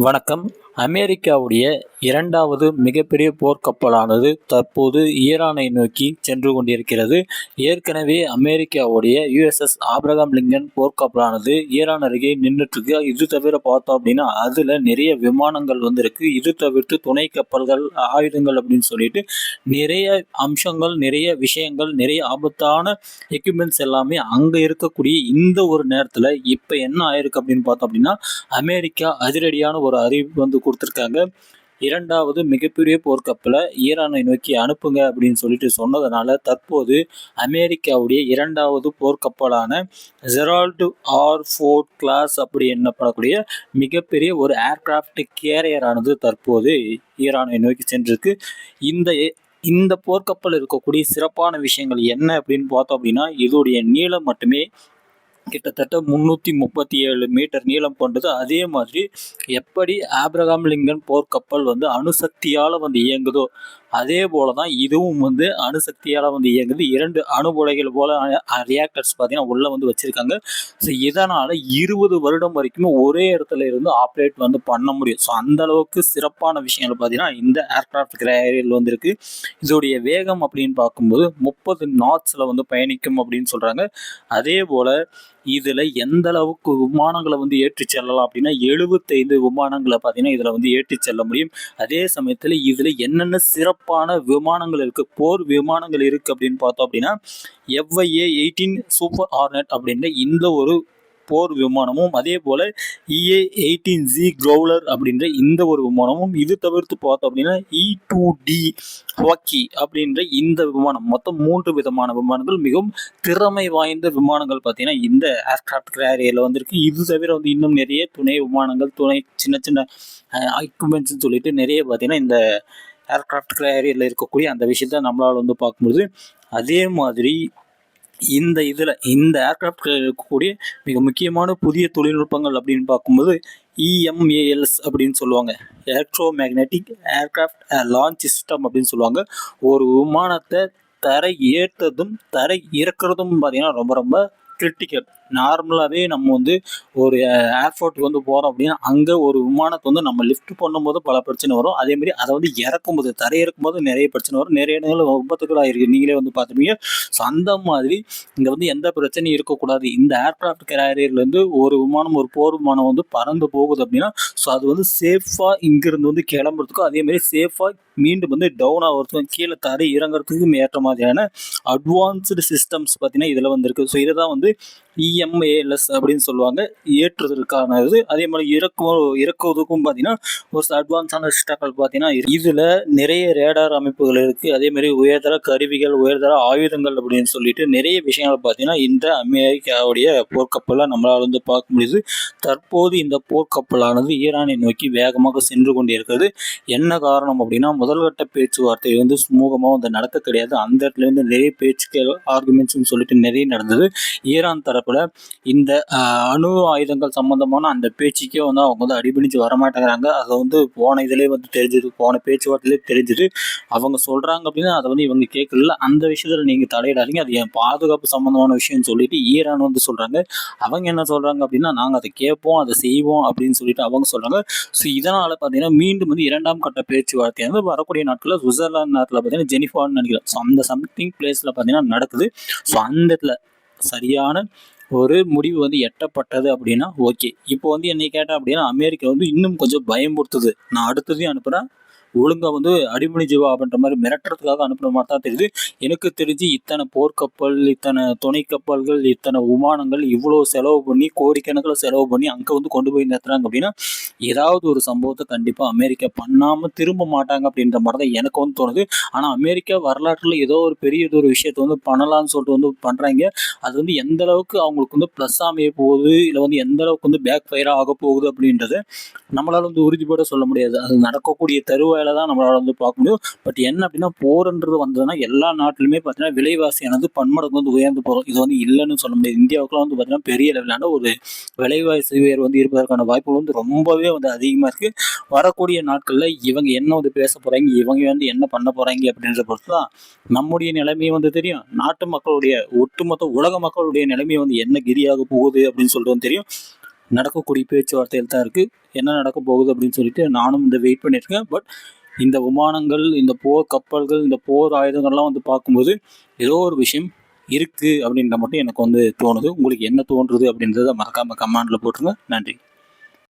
வணக்கம். அமெரிக்காவுடைய இரண்டாவது மிகப்பெரிய போர்க்கப்பலானது தற்போது ஈரானை நோக்கி சென்று கொண்டிருக்கிறது. ஏற்கனவே அமெரிக்காவுடைய யுஎஸ்எஸ் ஆப்ரகாம் லிங்கன் போர்க்கப்பலானது ஈரான் அருகே நின்றுட்டுருக்கு. இது தவிர பார்த்தோம் அப்படின்னா அதில் நிறைய விமானங்கள் வந்திருக்கு. இது தவிர்த்து துணை கப்பல்கள் ஆயுதங்கள் அப்படின்னு சொல்லிட்டு நிறைய அம்சங்கள் நிறைய விஷயங்கள் நிறைய ஆபத்தான எக்யூப்மெண்ட்ஸ் எல்லாமே அங்கே இருக்கக்கூடிய இந்த ஒரு நேரத்தில் இப்போ என்ன ஆயிருக்கு அப்படின்னு பார்த்தோம் அப்படின்னா அமெரிக்கா அதிரடியான ஒரு அறிவிப்பு வந்து கொடுத்துருக்காங்க. இரண்டாவது மிகப்பெரிய போர்க்கப்பலை ஈரானை நோக்கி அனுப்புங்க அப்படின்னு சொல்லிட்டு சொன்னதுனால தற்போது அமெரிக்காவுடைய இரண்டாவது போர்க்கப்பலான ஜெரால்டு ஆர் ஃபோர்ட் கிளாஸ் அப்படி என்னப்படக்கூடிய மிகப்பெரிய ஒரு ஏர்கிராஃப்ட் கேரியரானது தற்போது ஈரானை நோக்கி சென்றிருக்கு. இந்த இந்த போர்க்கப்பல் இருக்கக்கூடிய சிறப்பான விஷயங்கள் என்ன அப்படின்னு பார்த்தோம் அப்படின்னா இதோடைய நீளம் மட்டுமே கிட்டத்தட்ட முந்நூற்றி முப்பத்தி ஏழு மீட்டர் நீளம் கொண்டது. அதே மாதிரி எப்படி ஆப்ரகாம் லிங்கன் போர்க்கப்பல் வந்து அணுசக்தியால் வந்து இயங்குதோ அதே போல தான் இதுவும் வந்து அணுசக்தியால் வந்து இயங்குது. இரண்டு அணுகுலைகள் போல ரியாக்டர்ஸ் பார்த்தீங்கன்னா உள்ளே வந்து வச்சுருக்காங்க. ஸோ இதனால் இருபது வருடம் வரைக்குமே ஒரே இடத்துல இருந்து ஆப்ரேட் வந்து பண்ண முடியும். ஸோ அந்த அளவுக்கு சிறப்பான விஷயங்கள் பார்த்தீங்கன்னா இந்த ஏர்க்ராஃப்ட் கிரேரியல் வந்துருக்கு. இதோடைய வேகம் அப்படின்னு பார்க்கும்போது முப்பது நாட்ஸில் வந்து பயணிக்கும் அப்படின்னு சொல்கிறாங்க அதே போல் இதில் எந்த அளவுக்கு விமானங்களை வந்து ஏற்றி செல்லலாம் அப்படின்னா எழுபத்தைந்து விமானங்களை பார்த்தீங்கன்னா இதில் வந்து ஏற்றி செல்ல முடியும். அதே சமயத்தில் இதில் என்னென்ன சிறப்பான விமானங்கள் இருக்குது போர் விமானங்கள் இருக்குது அப்படின்னு பார்த்தோம் அப்படின்னா எவ்ஐஏ எயிட்டீன் சூப்பர் ஆர்னட் அப்படின்ற இந்த ஒரு போர் விமானமும் அதே போல் இஏ எயிட்டீன் ஜி க்ரௌலர் அப்படின்ற இந்த ஒரு விமானமும் இது தவிர்த்து பார்த்தோம் அப்படின்னா இ டூ டி ஹாக்கி அப்படின்ற இந்த விமானம் மொத்தம் மூன்று விதமான விமானங்கள் மிகவும் திறமை வாய்ந்த விமானங்கள் பார்த்தீங்கன்னா இந்த ஏர்கிராஃப்ட் கேரியரில் வந்திருக்கு. இது தவிர வந்து இன்னும் நிறைய துணை விமானங்கள் துணை சின்ன சின்ன எக்யூப்மெண்ட்ஸ்னு சொல்லிட்டு நிறைய பார்த்தீங்கன்னா இந்த ஏர்கிராஃப்ட் கேரியரில் இருக்கக்கூடிய அந்த விஷயத்த நம்மளால் வந்து பார்க்கும்போது அதே மாதிரி இந்த இதில் இந்த ஏர்க்ராஃப்ட் இருக்கக்கூடிய மிக முக்கியமான புதிய தொழில்நுட்பங்கள் அப்படின்னு பார்க்கும்போது இஎம்ஏஎல்எஸ் அப்படின்னு சொல்லுவாங்க. Electromagnetic aircraft launch system அப்படின்னு சொல்லுவாங்க. ஒரு விமானத்தை தரை ஏற்றதும் தரை இறக்குறதும் பார்த்திங்கன்னா ரொம்ப ரொம்ப கிரிட்டிக்கல் நார்மலாகவே நம்ம வந்து ஒரு ஏர்போர்ட்டுக்கு வந்து போகிறோம் அப்படின்னா அங்கே ஒரு விமானத்தை வந்து நம்ம லிஃப்ட் பண்ணும்போது பல பிரச்சனை வரும். அதேமாதிரி அதை வந்து இறக்கும்போது தரையிறக்கும்போது நிறைய பிரச்சனை வரும். நிறைய இடங்களில் விபத்துகள் ஆகிருக்கு நீங்களே வந்து பார்த்துருப்பீங்க. ஸோ அந்த மாதிரி இங்கே வந்து எந்த பிரச்சனையும் இருக்கக்கூடாது. இந்த ஏர்க்ராஃப்ட் கேரியர்லேருந்து ஒரு விமானம் ஒரு போர் விமானம் வந்து பறந்து போகுது அப்படின்னா ஸோ அது வந்து சேஃபாக இங்கேருந்து வந்து கிளம்புறதுக்கும் அதேமாதிரி சேஃபாக மீண்டும் வந்து டவுன் ஆகிறதுக்கும் கீழே தரை இறங்குறதுக்கும் ஏற்ற மாதிரியான அட்வான்ஸ்டு சிஸ்டம்ஸ் பார்த்தீங்கன்னா இதில் வந்து ஸோ இதை தான் வந்து இஎம்ஏஎல்எஸ் அப்படின்னு சொல்லுவாங்க. ஏற்றுவதற்கான இது அதே மாதிரி இறக்கும் இறக்குவதற்கும் பார்த்தீங்கன்னா ஒரு அட்வான்ஸான ஸ்டாக்கள் பார்த்தீங்கன்னா இதில் நிறைய ரேடார் அமைப்புகள் இருக்குது அதே மாதிரி உயர்தர கருவிகள் உயர்தர ஆயுதங்கள் அப்படின்னு சொல்லிட்டு நிறைய விஷயங்கள் பார்த்தீங்கன்னா இந்த அமெரிக்காவுடைய போர்க்கப்பலை நம்மளால் வந்து பார்க்க முடியுது. தற்போது இந்த போர்க்கப்பலானது ஈரானை நோக்கி வேகமாக சென்று கொண்டிருக்கிறது. என்ன காரணம் அப்படின்னா முதல்கட்ட பேச்சுவார்த்தை வந்து சுமூகமாக வந்து நடத்த கிடையாது. அந்த இடத்துல இருந்து நிறைய பேச்சுக்கள் ஆர்குமெண்ட்ஸ்னு சொல்லிட்டு நிறைய நடந்தது. ஈரான் தர தரப்பில் இந்த அணு ஆயுதங்கள் சம்மந்தமான அந்த பேச்சுக்கே வந்து அவங்க வந்து அடிபணிச்சு வரமாட்டேங்கிறாங்க. அதை வந்து போன இதுலேயே வந்து தெரிஞ்சுது போன பேச்சுவார்த்தையிலே தெரிஞ்சுது. அவங்க சொல்கிறாங்க அப்படின்னா அதை வந்து இவங்க கேட்கல அந்த விஷயத்தில் நீங்கள் தலையிடாதீங்க. அது என் பாதுகாப்பு சம்மந்தமான விஷயம்னு சொல்லிட்டு ஈரான் வந்து சொல்கிறாங்க அவங்க என்ன சொல்கிறாங்க அப்படின்னா நாங்கள் அதை கேட்போம் அதை செய்வோம் அப்படின்னு சொல்லிட்டு அவங்க சொல்கிறாங்க ஸோ இதனால் பார்த்தீங்கன்னா மீண்டும் வந்து இரண்டாம் கட்ட பேச்சுவார்த்தை வந்து வரக்கூடிய நாட்களில் சுவிட்சர்லாந்து நாட்டில் பார்த்தீங்கன்னா ஜெனிஃபான்னு நினைக்கிறேன். ஸோ அந்த சம்திங் பிளேஸில் பார்த்தீங்கன்னா நடக்குது. ஸோ அந்த இடத்துல சரியான ஒரு முடிவு வந்து எட்டப்பட்டது அப்படின்னா ஓகே இப்போ வந்து என்னை கேட்டால் அப்படின்னா அமெரிக்கா வந்து இன்னும் கொஞ்சம் பயம்படுத்துது நான் அடுத்ததையும் அனுப்புகிறேன் ஒழுங்காக வந்து அடிமணி ஜீவா அப்படின்ற மாதிரி மிரட்டுறதுக்காக அனுப்புன மாதிரி தான் தெரியுது. எனக்கு தெரிஞ்சு இத்தனை போர்க்கப்பல் இத்தனை துணை கப்பல்கள் இத்தனை விமானங்கள் இவ்வளோ செலவு பண்ணி கோடிக்கணக்கில் செலவு பண்ணி அங்கே வந்து கொண்டு போய் நிறுத்துறாங்க அப்படின்னா ஏதாவது ஒரு சம்பவத்தை கண்டிப்பாக அமெரிக்கா பண்ணாமல் திரும்ப மாட்டாங்க அப்படின்ற மாதிரி தான் எனக்கு வந்து தோணுது. ஆனால் அமெரிக்கா வரலாற்றில் ஏதோ ஒரு பெரிய ஒரு விஷயத்தை வந்து பண்ணலாம்னு சொல்லிட்டு வந்து பண்ணுறாங்க அது வந்து எந்த அளவுக்கு அவங்களுக்கு வந்து ப்ளஸ் அமைய போகுது இல்லை வந்து எந்த அளவுக்கு வந்து பேக் ஃபயராக ஆக போகுது அப்படின்றத நம்மளால் வந்து உறுதிப்பட சொல்ல முடியாது. அது நடக்கக்கூடிய தருவாயில தான் நம்மளால் வந்து பார்க்க முடியும். பட் என்ன அப்படின்னா போர்ன்றது வந்ததுன்னா எல்லா நாட்டிலுமே பார்த்தீங்கன்னா விலைவாசியானது பன்மடங்கு வந்து உயர்ந்து போகிறோம் இது வந்து இல்லைன்னு சொல்ல முடியாது. இந்தியாவுக்குலாம் வந்து பார்த்தீங்கன்னா பெரிய லெவலான ஒரு விலைவாசி உயர் வந்து இருப்பதற்கான வாய்ப்புகள் வந்து ரொம்பவே வந்து அதிகமாக இருக்குது வரக்கூடிய நாட்களில் இவங்க என்ன வந்து பேச போகிறாங்க இவங்க வந்து என்ன பண்ண போகிறாங்க அப்படின்ற பொறுத்து தான் நம்முடைய நிலைமையை வந்து தெரியும். நாட்டு மக்களுடைய ஒட்டுமொத்த உலக மக்களுடைய நிலைமை வந்து என்ன கிரியாக போகுது அப்படின்னு சொல்லிட்டு வந்து தெரியும். நடக்கக்கூடிய பேச்சுவார்த்தையில் தான் இருக்குது என்ன நடக்க போகுது அப்படின்னு சொல்லிட்டு நானும் இந்த வெயிட் பண்ணியிருக்கேன் பட் இந்த விமானங்கள் இந்த போர் கப்பல்கள் இந்த போர் ஆயுதங்கள்லாம் வந்து பார்க்கும்போது ஏதோ ஒரு விஷயம் இருக்குது அப்படின்ற மட்டும் எனக்கு வந்து தோணுது. உங்களுக்கு என்ன தோன்றுது அப்படின்றத மறக்காமல் கமாண்டில் போட்டுருங்க. நன்றி.